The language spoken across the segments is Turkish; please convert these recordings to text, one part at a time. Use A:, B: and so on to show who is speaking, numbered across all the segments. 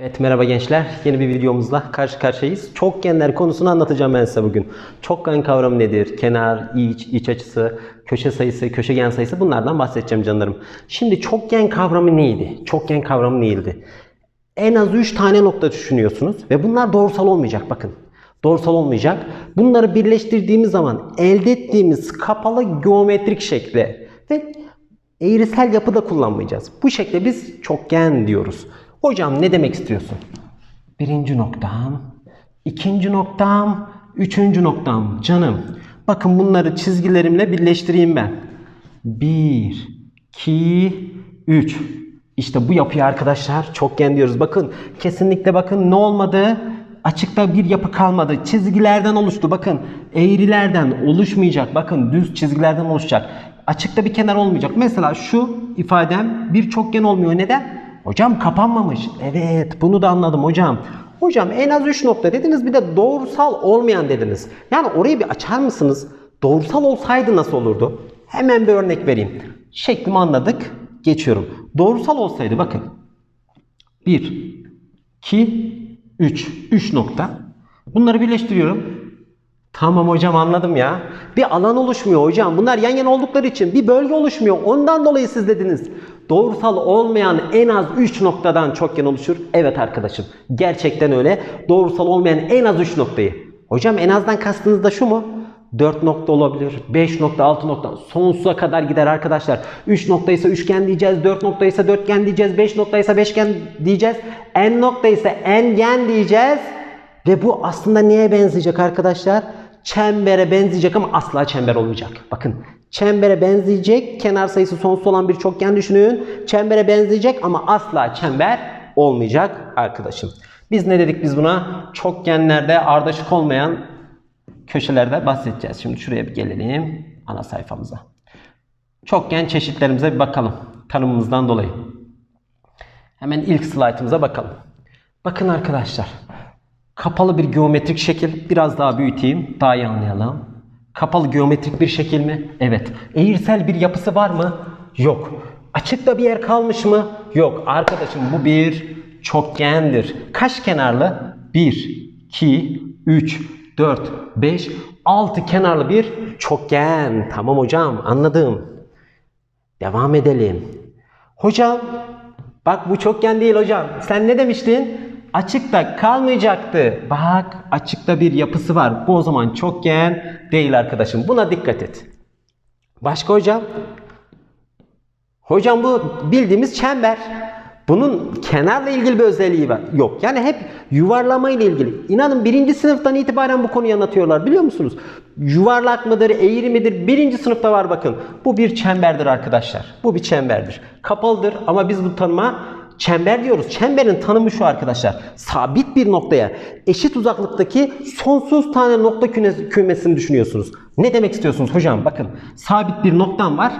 A: Evet merhaba gençler. Yeni bir videomuzla karşı karşıyayız. Çokgenler konusunu anlatacağım ben size bugün. Çokgen kavramı nedir? Kenar, iç, iç açısı, köşe sayısı, köşegen sayısı bunlardan bahsedeceğim canlarım. Şimdi çokgen kavramı neydi? Çokgen kavramı neydi? En az 3 tane nokta düşünüyorsunuz ve bunlar doğrusal olmayacak bakın. Doğrusal olmayacak. Bunları birleştirdiğimiz zaman elde ettiğimiz kapalı geometrik şekle ve eğrisel yapı da kullanmayacağız. Bu şekle biz çokgen diyoruz. Hocam ne demek istiyorsun? Birinci noktam, ikinci noktam, üçüncü noktam. Canım, bakın bunları çizgilerimle birleştireyim ben. Bir, iki, üç. İşte bu yapıya arkadaşlar çokgen diyoruz. Bakın kesinlikle bakın ne olmadı? Açıkta bir yapı kalmadı. Çizgilerden oluştu. Bakın eğrilerden oluşmayacak. Bakın düz çizgilerden oluşacak. Açıkta bir kenar olmayacak. Mesela şu ifadem bir çokgen olmuyor. Neden? Hocam kapanmamış. Evet bunu da anladım hocam. Hocam en az 3 nokta dediniz bir de doğrusal olmayan dediniz. Yani orayı bir açar mısınız? Doğrusal olsaydı nasıl olurdu? Hemen bir örnek vereyim. Şeklimi anladık. Geçiyorum. Doğrusal olsaydı bakın. 1, 2, 3. 3 nokta. Bunları birleştiriyorum. Tamam hocam anladım ya. Bir alan oluşmuyor hocam. Bunlar yan yana oldukları için bir bölge oluşmuyor. Ondan dolayı siz dediniz. Doğrusal olmayan en az 3 noktadan çokgen oluşur. Evet arkadaşım. Gerçekten öyle. Doğrusal olmayan en az 3 noktayı. Hocam en azdan kastınız da şu mu? 4 nokta olabilir. 5 nokta, 6 nokta. Sonsuza kadar gider arkadaşlar. 3 nokta ise üçgen diyeceğiz. 4 nokta ise dörtgen diyeceğiz. 5 nokta ise beşgen diyeceğiz. N nokta ise engen diyeceğiz. Ve bu aslında neye benzeyecek arkadaşlar? Çembere benzeyecek ama asla çember olmayacak. Bakın çembere benzeyecek kenar sayısı sonsuz olan bir çokgen düşünün. Çembere benzeyecek ama asla çember olmayacak arkadaşım. Biz ne dedik biz buna? Çokgenlerde ardışık olmayan köşelerde bahsedeceğiz. Şimdi şuraya bir gelelim ana sayfamıza. Çokgen çeşitlerimize bir bakalım. Tanımımızdan dolayı. Hemen ilk slaytımıza bakalım. Bakın arkadaşlar. Kapalı bir geometrik şekil. Biraz daha büyüteyim. Daha iyi anlayalım. Kapalı geometrik bir şekil mi? Evet. Eğrisel bir yapısı var mı? Yok. Açıkta bir yer kalmış mı? Yok. Arkadaşım bu bir çokgendir. Kaç kenarlı? 1, 2, 3, 4, 5, 6 kenarlı bir çokgen. Tamam hocam anladım. Devam edelim. Hocam bak bu çokgen değil hocam. Sen ne demiştin? Açıkta kalmayacaktı. Bak açıkta bir yapısı var. Bu o zaman çokgen değil arkadaşım. Buna dikkat et. Başka hocam? Hocam bu bildiğimiz çember. Bunun kenarla ilgili bir özelliği var. Yok. Yani hep yuvarlama ile ilgili. İnanın birinci sınıftan itibaren bu konuyu anlatıyorlar. Biliyor musunuz? Yuvarlak mıdır, eğri midir? Birinci sınıfta var bakın. Bu bir çemberdir arkadaşlar. Bu bir çemberdir. Kapalıdır ama biz bu tanıma çember diyoruz. Çemberin tanımı şu arkadaşlar. Sabit bir noktaya eşit uzaklıktaki sonsuz tane nokta küme- kümesini düşünüyorsunuz. Ne demek istiyorsunuz hocam? Bakın sabit bir noktam var.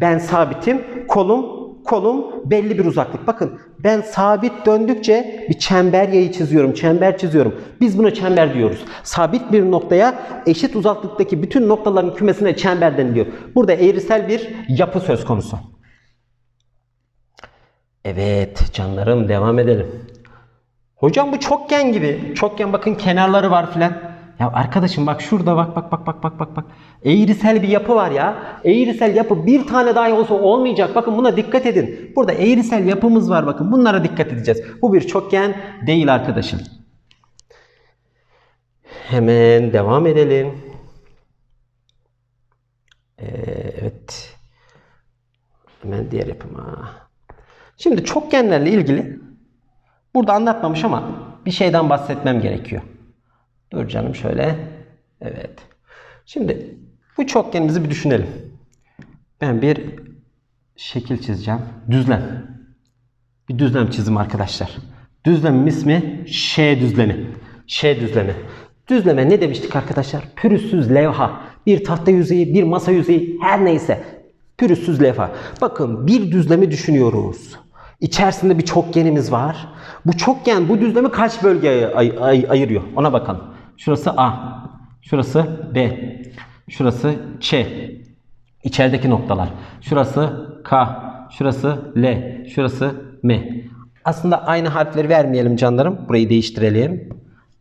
A: Ben sabitim. Kolum kolum belli bir uzaklık. Bakın ben sabit döndükçe bir çember yayı çiziyorum. Çember çiziyorum. Biz buna çember diyoruz. Sabit bir noktaya eşit uzaklıktaki bütün noktaların kümesine çember deniliyor. Burada eğrisel bir yapı söz konusu. Evet canlarım devam edelim. Hocam bu çokgen gibi. Çokgen bakın kenarları var filan. Ya arkadaşım bak şurada bak bak bak bak bak bak bak. Eğrisel bir yapı var ya. Eğrisel yapı bir tane daha olsa olmayacak. Bakın buna dikkat edin. Burada eğrisel yapımız var bakın. Bunlara dikkat edeceğiz. Bu bir çokgen değil arkadaşım. Hemen devam edelim. Evet. Hemen diğer yapıma. Şimdi çokgenlerle ilgili burada anlatmamış ama bir şeyden bahsetmem gerekiyor. Dur canım şöyle. Evet. Şimdi bu çokgenimizi bir düşünelim. Ben bir şekil çizeceğim. Düzlem. Bir düzlem çizim arkadaşlar. Düzlemin ismi Ş düzlemi. Ş düzlemi. Düzleme ne demiştik arkadaşlar? Pürüzsüz levha. Bir tahta yüzeyi, bir masa yüzeyi her neyse. Pürüzsüz levha. Bakın bir düzlemi düşünüyoruz. İçerisinde bir çokgenimiz var. Bu çokgen bu düzlemi kaç bölgeye ay- ay- ayırıyor? Ona bakalım. Şurası A. Şurası B. Şurası Ç. İçerideki noktalar. Şurası K. Şurası L. Şurası M. Aslında aynı harfleri vermeyelim canlarım. Burayı değiştirelim.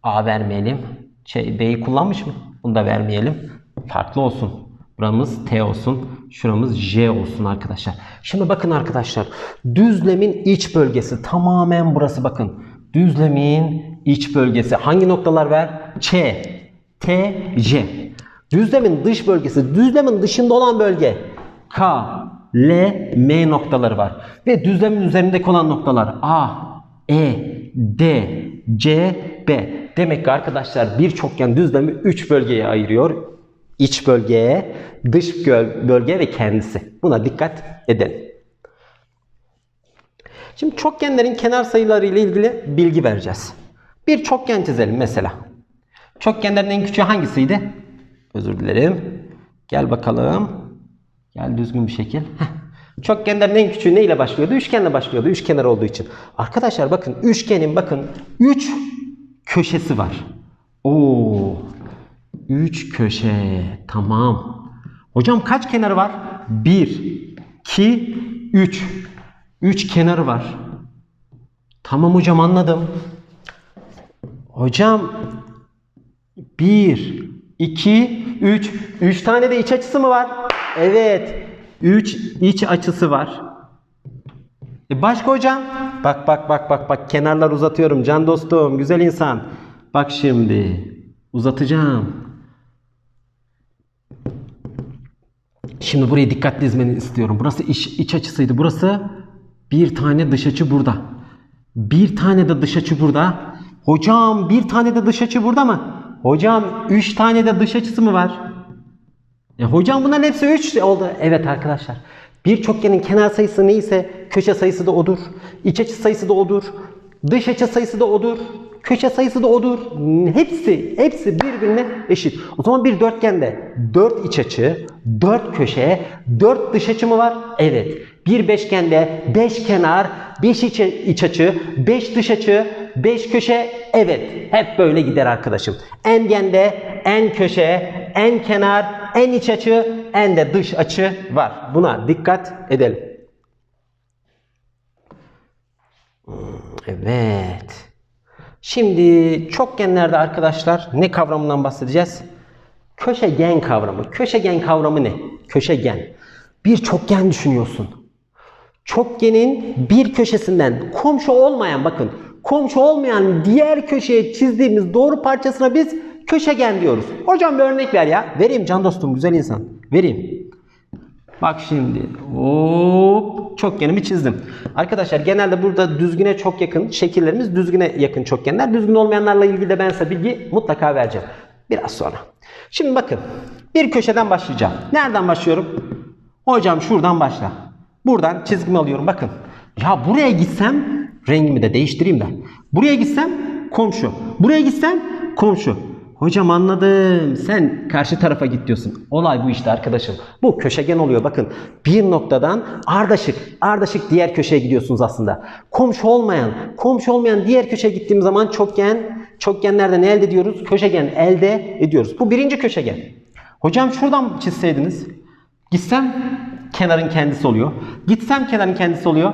A: A vermeyelim. Şey, B'yi kullanmış mı? Bunu da vermeyelim. Farklı olsun. Buramız T olsun. Şuramız J olsun arkadaşlar. Şimdi bakın arkadaşlar. Düzlemin iç bölgesi tamamen burası bakın. Düzlemin iç bölgesi. Hangi noktalar var? Ç, T, J. Düzlemin dış bölgesi. Düzlemin dışında olan bölge. K, L, M noktaları var. Ve düzlemin üzerindeki olan noktalar A, E, D, C, B. Demek ki arkadaşlar bir çokgen düzlemi 3 bölgeye ayırıyor. İç bölgeye, dış bölge ve kendisi. Buna dikkat edelim. Şimdi çokgenlerin kenar sayıları ile ilgili bilgi vereceğiz. Bir çokgen çizelim mesela. Çokgenlerin en küçüğü hangisiydi? Özür dilerim. Gel bakalım. Gel düzgün bir şekil. Heh. Çokgenlerin en küçüğü neyle başlıyordu? Üçgenle başlıyordu. Üçkenar olduğu için. Arkadaşlar bakın üçgenin bakın 3 köşesi var. Oo. 3 köşe. Tamam. Hocam kaç kenarı var? 1 2 3. 3 kenarı var. Tamam hocam anladım. Hocam 1, 2, 3. 3 tane de iç açısı mı var? Evet. 3 iç açısı var. E başka hocam? Bak bak bak bak bak kenarlar uzatıyorum can dostum, güzel insan. Bak şimdi uzatacağım. Şimdi buraya dikkatli izmeni istiyorum. Burası iç, iç açısıydı. Burası bir tane dış açı burada. Bir tane de dış açı burada. Hocam bir tane de dış açı burada mı? Hocam üç tane de dış açısı mı var? E hocam bunların hepsi 3 oldu. Evet arkadaşlar. Bir çokgenin kenar sayısı neyse köşe sayısı da odur. İç açı sayısı da odur. Dış açı sayısı da odur. Köşe sayısı da odur. Hepsi, hepsi birbirine eşit. O zaman bir dörtgende 4 iç açı, 4 köşe, 4 dış açı mı var? Evet. Bir beşgende 5 kenar, 5 iç, iç açı, 5 dış açı, 5 köşe. Evet. Hep böyle gider arkadaşım. Engende en köşe, en kenar, en iç açı, en de dış açı var. Buna dikkat edelim. Hmm, Evet. Şimdi çokgenlerde arkadaşlar ne kavramından bahsedeceğiz? Köşegen kavramı. Köşegen kavramı ne? Köşegen. Bir çokgen düşünüyorsun. Çokgenin bir köşesinden komşu olmayan bakın komşu olmayan diğer köşeye çizdiğimiz doğru parçasına biz köşegen diyoruz. Hocam bir örnek ver ya. Vereyim can dostum güzel insan. Vereyim. Bak şimdi hop çokgenimi çizdim. Arkadaşlar genelde burada düzgüne çok yakın şekillerimiz düzgüne yakın çokgenler. Düzgün olmayanlarla ilgili de ben size bilgi mutlaka vereceğim. Biraz sonra. Şimdi bakın bir köşeden başlayacağım. Nereden başlıyorum? Hocam şuradan başla. Buradan çizgimi alıyorum bakın. Ya buraya gitsem rengimi de değiştireyim ben. Buraya gitsem komşu. Buraya gitsem komşu. Hocam anladım. Sen karşı tarafa git diyorsun. Olay bu işte arkadaşım. Bu köşegen oluyor bakın. Bir noktadan ardışık, ardışık diğer köşeye gidiyorsunuz aslında. Komşu olmayan, komşu olmayan diğer köşeye gittiğim zaman çokgen, çokgenlerde ne elde ediyoruz? Köşegen elde ediyoruz. Bu birinci köşegen. Hocam şuradan çizseydiniz. Gitsem kenarın kendisi oluyor. Gitsem kenarın kendisi oluyor.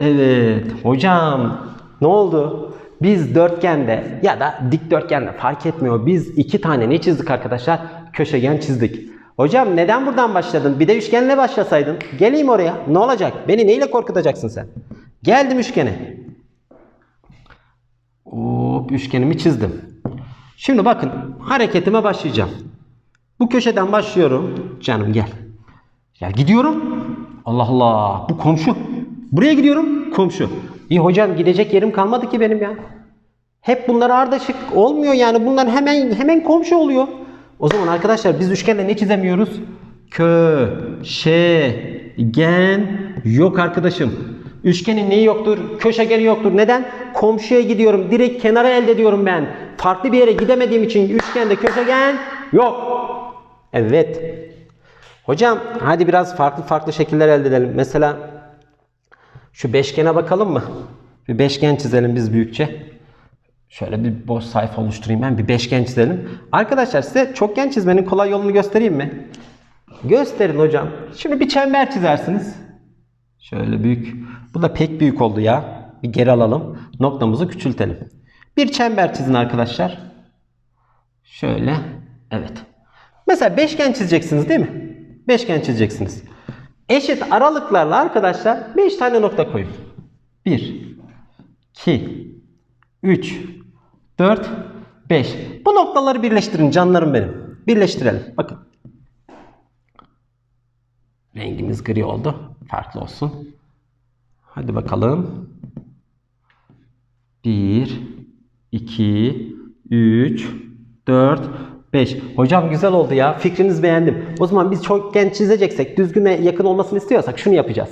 A: Evet hocam ne oldu? Biz dörtgende ya da dikdörtgende fark etmiyor. Biz iki tane ne çizdik arkadaşlar? Köşegen çizdik. Hocam neden buradan başladın? Bir de üçgenle başlasaydın. Geleyim oraya. Ne olacak? Beni neyle korkutacaksın sen? Geldim üçgene. Hop üçgenimi çizdim. Şimdi bakın hareketime başlayacağım. Bu köşeden başlıyorum. Canım gel. Gel gidiyorum. Allah Allah. Bu komşu. Buraya gidiyorum. Komşu. İyi hocam gidecek yerim kalmadı ki benim ya. Hep bunlar ardışık olmuyor yani. Bunlar hemen hemen komşu oluyor. O zaman arkadaşlar biz üçgende ne çizemiyoruz? Köşegen yok arkadaşım. Üçgenin neyi yoktur? Köşegeni yoktur. Neden? Komşuya gidiyorum. Direkt kenara elde ediyorum ben. Farklı bir yere gidemediğim için üçgende köşegen yok. Evet. Hocam hadi biraz farklı farklı şekiller elde edelim. Mesela şu beşgene bakalım mı? Bir beşgen çizelim biz büyükçe. Şöyle bir boş sayfa oluşturayım ben. Bir beşgen çizelim. Arkadaşlar size çokgen çizmenin kolay yolunu göstereyim mi? Gösterin hocam. Şimdi bir çember çizersiniz. Şöyle büyük. Bu da pek büyük oldu ya. Bir geri alalım. Noktamızı küçültelim. Bir çember çizin arkadaşlar. Şöyle. Evet. Mesela beşgen çizeceksiniz değil mi? Beşgen çizeceksiniz. Eşit aralıklarla arkadaşlar 5 tane nokta koyun. 1 2 3 4 5. Bu noktaları birleştirin canlarım benim. Birleştirelim. Bakın. Rengimiz gri oldu. Farklı olsun. Hadi bakalım. 1 2 3 4 5. Hocam güzel oldu ya. Fikrinizi beğendim. O zaman biz çokgen çizeceksek, düzgüne yakın olmasını istiyorsak şunu yapacağız.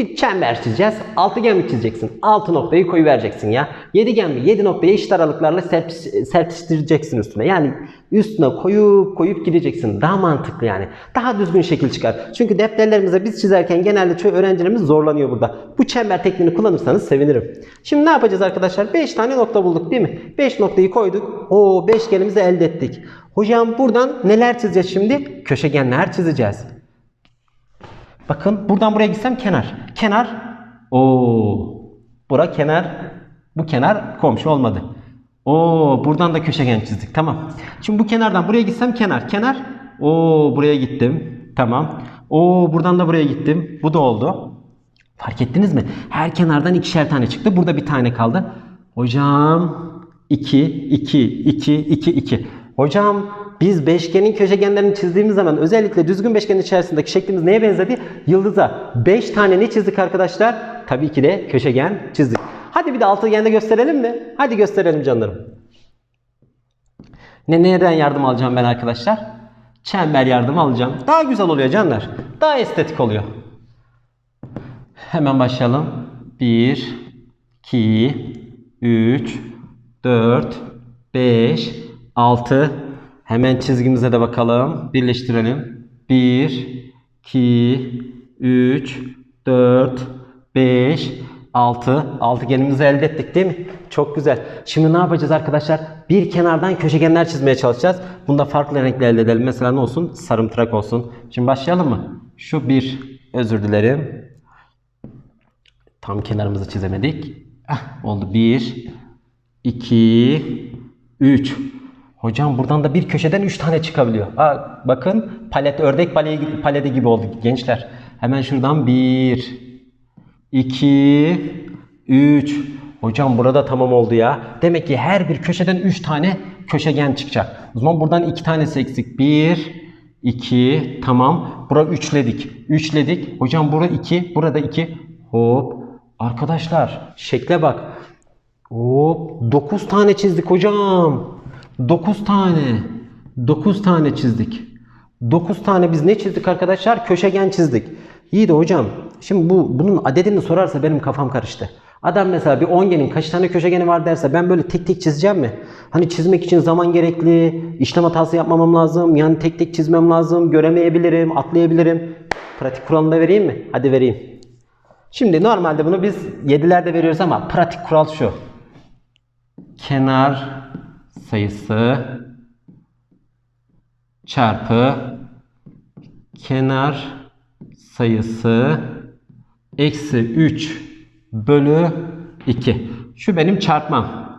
A: Bir çember çizeceğiz. Altıgen mi çizeceksin? 6 noktayı koyu vereceksin ya. Yedigen mi? 7 noktayı eşit aralıklarla serpiş, serpiştireceksin üstüne. Yani üstüne koyup koyup gideceksin. Daha mantıklı yani. Daha düzgün şekil çıkar. Çünkü defterlerimize biz çizerken genelde çoğu öğrencilerimiz zorlanıyor burada. Bu çember tekniğini kullanırsanız sevinirim. Şimdi ne yapacağız arkadaşlar? 5 tane nokta bulduk değil mi? 5 noktayı koyduk. O beşgenimizi elde ettik. Hocam buradan neler çizeceğiz şimdi? Köşegenler çizeceğiz. Bakın buradan buraya gitsem kenar. Kenar. Oo. Bura kenar. Bu kenar komşu olmadı. Oo buradan da köşegen çizdik. Tamam. Şimdi bu kenardan buraya gitsem kenar. Kenar. Oo buraya gittim. Tamam. Oo buradan da buraya gittim. Bu da oldu. Fark ettiniz mi? Her kenardan ikişer tane çıktı. Burada bir tane kaldı. Hocam 2 2 2 2 2. Hocam biz beşgenin köşegenlerini çizdiğimiz zaman özellikle düzgün beşgenin içerisindeki şeklimiz neye benzedi? Yıldıza. 5 tane ne çizdik arkadaşlar? Tabii ki de köşegen çizdik. Hadi bir de altıgende gösterelim mi? Hadi gösterelim canlarım. Ne nereden yardım alacağım ben arkadaşlar? Çember yardım alacağım. Daha güzel oluyor canlar. Daha estetik oluyor. Hemen başlayalım. 1 2 3 4 5 6 Hemen çizgimize de bakalım. Birleştirelim. 1 2 3 4 5 6 altıgenimizi elde ettik değil mi? Çok güzel. Şimdi ne yapacağız arkadaşlar? Bir kenardan köşegenler çizmeye çalışacağız. Bunda farklı renkler elde edelim. Mesela ne olsun? Sarımtırak olsun. Şimdi başlayalım mı? Şu bir özür dilerim. Tam kenarımızı çizemedik. Ah, oldu. 1 2 3 Hocam buradan da bir köşeden 3 tane çıkabiliyor. Aa, bakın palet ördek paleti, paleti gibi oldu gençler. Hemen şuradan 1 2 3 Hocam burada tamam oldu ya. Demek ki her bir köşeden 3 tane köşegen çıkacak. O zaman buradan 2 tanesi eksik. 1 2 tamam. Bura üçledik. Üçledik. Hocam burada 2, burada 2. Hop. Arkadaşlar şekle bak. Hop 9 tane çizdik hocam. 9 tane. 9 tane çizdik. 9 tane biz ne çizdik arkadaşlar? Köşegen çizdik. İyi de hocam şimdi bu bunun adedini sorarsa benim kafam karıştı. Adam mesela bir ongenin kaç tane köşegeni var derse ben böyle tek tek çizeceğim mi? Hani çizmek için zaman gerekli, işlem hatası yapmamam lazım, yani tek tek çizmem lazım, göremeyebilirim, atlayabilirim. Pratik kuralını vereyim mi? Hadi vereyim. Şimdi normalde bunu biz 7'lerde veriyoruz ama pratik kural şu. Kenar sayısı çarpı kenar sayısı eksi 3 bölü 2. Şu benim çarpmam.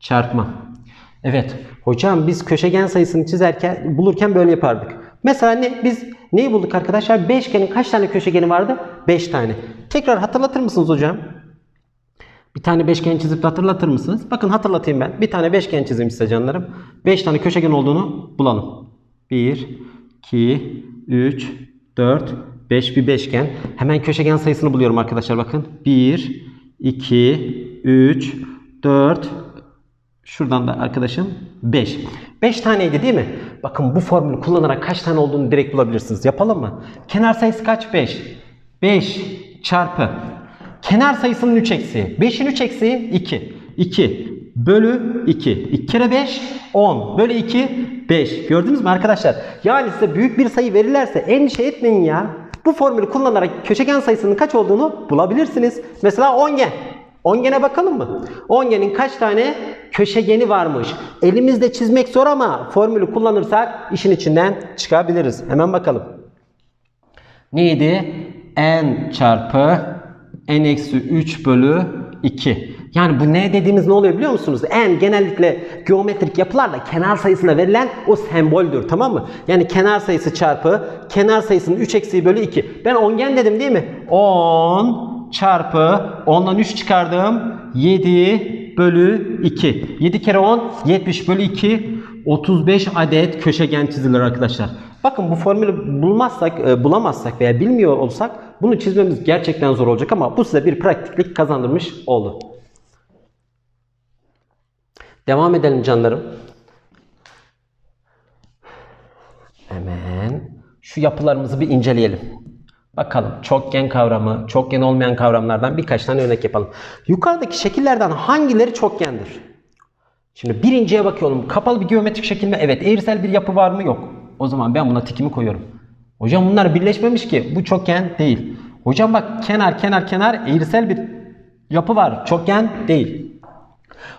A: Çarpmam. Evet. Hocam biz köşegen sayısını çizerken bulurken böyle yapardık. Mesela ne? Biz neyi bulduk arkadaşlar? Beşgenin kaç tane köşegeni vardı? 5 tane. Tekrar hatırlatır mısınız hocam? Bir tane beşgen çizip de hatırlatır mısınız? Bakın hatırlatayım ben. Bir tane beşgen çizeyim size canlarım. 5 tane köşegen olduğunu bulalım. 1, 2, 3, 4, 5 bir beşgen. Hemen köşegen sayısını buluyorum arkadaşlar bakın. 1, 2, 3, 4, şuradan da arkadaşım 5. 5 taneydi değil mi? Bakın bu formülü kullanarak kaç tane olduğunu direkt bulabilirsiniz. Yapalım mı? Kenar sayısı kaç? 5. 5 çarpı kenar sayısının 3 eksiği. 5'in 3 eksiği 2. 2 bölü 2. 2 kere 5 10. Bölü 2 5. Gördünüz mü arkadaşlar? Yani size büyük bir sayı verirlerse endişe etmeyin ya. Bu formülü kullanarak köşegen sayısının kaç olduğunu bulabilirsiniz. Mesela ongen. Ongene bakalım mı? Ongenin kaç tane köşegeni varmış? Elimizde çizmek zor ama formülü kullanırsak işin içinden çıkabiliriz. Hemen bakalım. Neydi? n çarpı n eksi 3 bölü 2. Yani bu ne dediğimiz ne oluyor biliyor musunuz? En genellikle geometrik yapılarda kenar sayısına verilen o semboldür tamam mı? Yani kenar sayısı çarpı kenar sayısının 3 eksiği bölü 2. Ben ongen dedim değil mi? 10 çarpı 10'dan 3 çıkardım 7 bölü 2. 7 kere 10 70 bölü 2 35 adet köşegen çizilir arkadaşlar. Bakın bu formülü bulmazsak, e, bulamazsak veya bilmiyor olsak bunu çizmemiz gerçekten zor olacak ama bu size bir pratiklik kazandırmış oldu. Devam edelim canlarım. Hemen şu yapılarımızı bir inceleyelim. Bakalım çokgen kavramı, çokgen olmayan kavramlardan birkaç tane örnek yapalım. Yukarıdaki şekillerden hangileri çokgendir? Şimdi birinciye bakıyorum. Kapalı bir geometrik şekil mi? Evet. Eğrisel bir yapı var mı? Yok. O zaman ben buna tikimi koyuyorum. Hocam bunlar birleşmemiş ki. Bu çokgen değil. Hocam bak kenar kenar kenar eğrisel bir yapı var. Çokgen değil.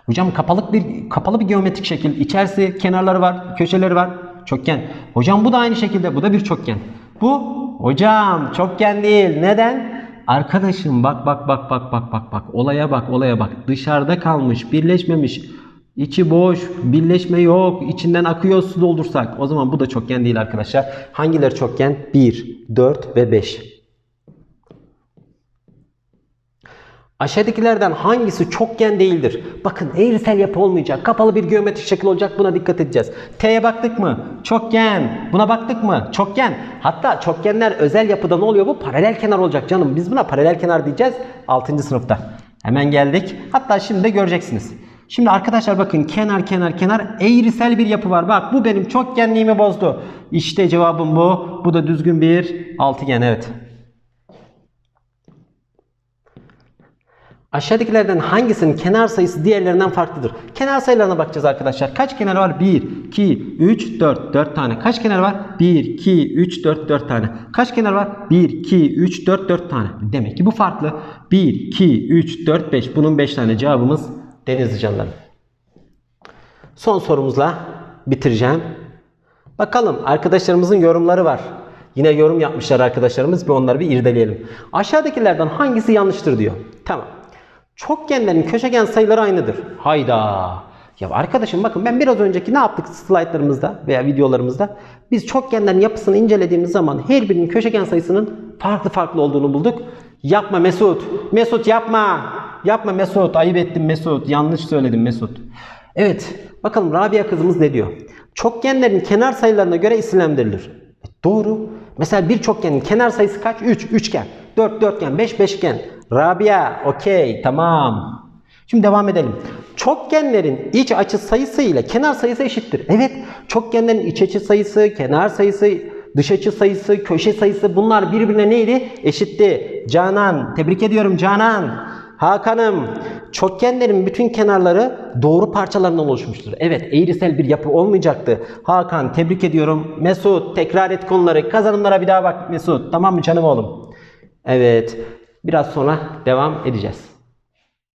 A: Hocam kapalı bir kapalı bir geometrik şekil. İçerisi kenarları var, köşeleri var. Çokgen. Hocam bu da aynı şekilde. Bu da bir çokgen. Bu hocam çokgen değil. Neden? Arkadaşım bak bak bak bak bak bak bak. Olaya bak olaya bak. Dışarıda kalmış, birleşmemiş. İçi boş, birleşme yok, içinden akıyor su doldursak. O zaman bu da çokgen değil arkadaşlar. Hangileri çokgen? 1, 4 ve 5. Aşağıdakilerden hangisi çokgen değildir? Bakın eğrisel yapı olmayacak. Kapalı bir geometrik şekil olacak. Buna dikkat edeceğiz. T'ye baktık mı? Çokgen. Buna baktık mı? Çokgen. Hatta çokgenler özel yapıda ne oluyor bu? Paralel kenar olacak canım. Biz buna paralel kenar diyeceğiz 6. sınıfta. Hemen geldik. Hatta şimdi de göreceksiniz. Şimdi arkadaşlar bakın kenar kenar kenar eğrisel bir yapı var. Bak bu benim çokgenliğimi bozdu. İşte cevabım bu. Bu da düzgün bir altıgen evet. Aşağıdakilerden hangisinin kenar sayısı diğerlerinden farklıdır? Kenar sayılarına bakacağız arkadaşlar. Kaç kenar var? 1, 2, 3, 4. 4 tane. Kaç kenar var? 1, 2, 3, 4, 4 tane. Kaç kenar var? 1, 2, 3, 4, 4 tane. Demek ki bu farklı. 1, 2, 3, 4, 5. Bunun 5 tane cevabımız Denizli canlarım. Son sorumuzla bitireceğim. Bakalım arkadaşlarımızın yorumları var. Yine yorum yapmışlar arkadaşlarımız. Bir onları bir irdeleyelim. Aşağıdakilerden hangisi yanlıştır diyor. Tamam. Çokgenlerin köşegen sayıları aynıdır. Hayda. Ya arkadaşım bakın ben biraz önceki ne yaptık slaytlarımızda veya videolarımızda? Biz çokgenlerin yapısını incelediğimiz zaman her birinin köşegen sayısının farklı farklı olduğunu bulduk. Yapma Mesut. Mesut yapma. Yapma Mesut. Ayıp ettim Mesut. Yanlış söyledim Mesut. Evet. Bakalım Rabia kızımız ne diyor? Çokgenlerin kenar sayılarına göre isimlendirilir. E, doğru. Mesela bir çokgenin kenar sayısı kaç? 3. Üçgen. 4 dörtgen. 5 beşgen. Rabia. Okey. Tamam. Şimdi devam edelim. Çokgenlerin iç açı sayısı ile kenar sayısı eşittir. Evet. Çokgenlerin iç açı sayısı, kenar sayısı, dış açı sayısı, köşe sayısı bunlar birbirine neydi? Eşitti. Canan. Tebrik ediyorum Canan. Hakan'ım, çokgenlerin bütün kenarları doğru parçalarından oluşmuştur. Evet, eğrisel bir yapı olmayacaktı. Hakan, tebrik ediyorum. Mesut, tekrar et konuları. Kazanımlara bir daha bak Mesut. Tamam mı canım oğlum? Evet, biraz sonra devam edeceğiz.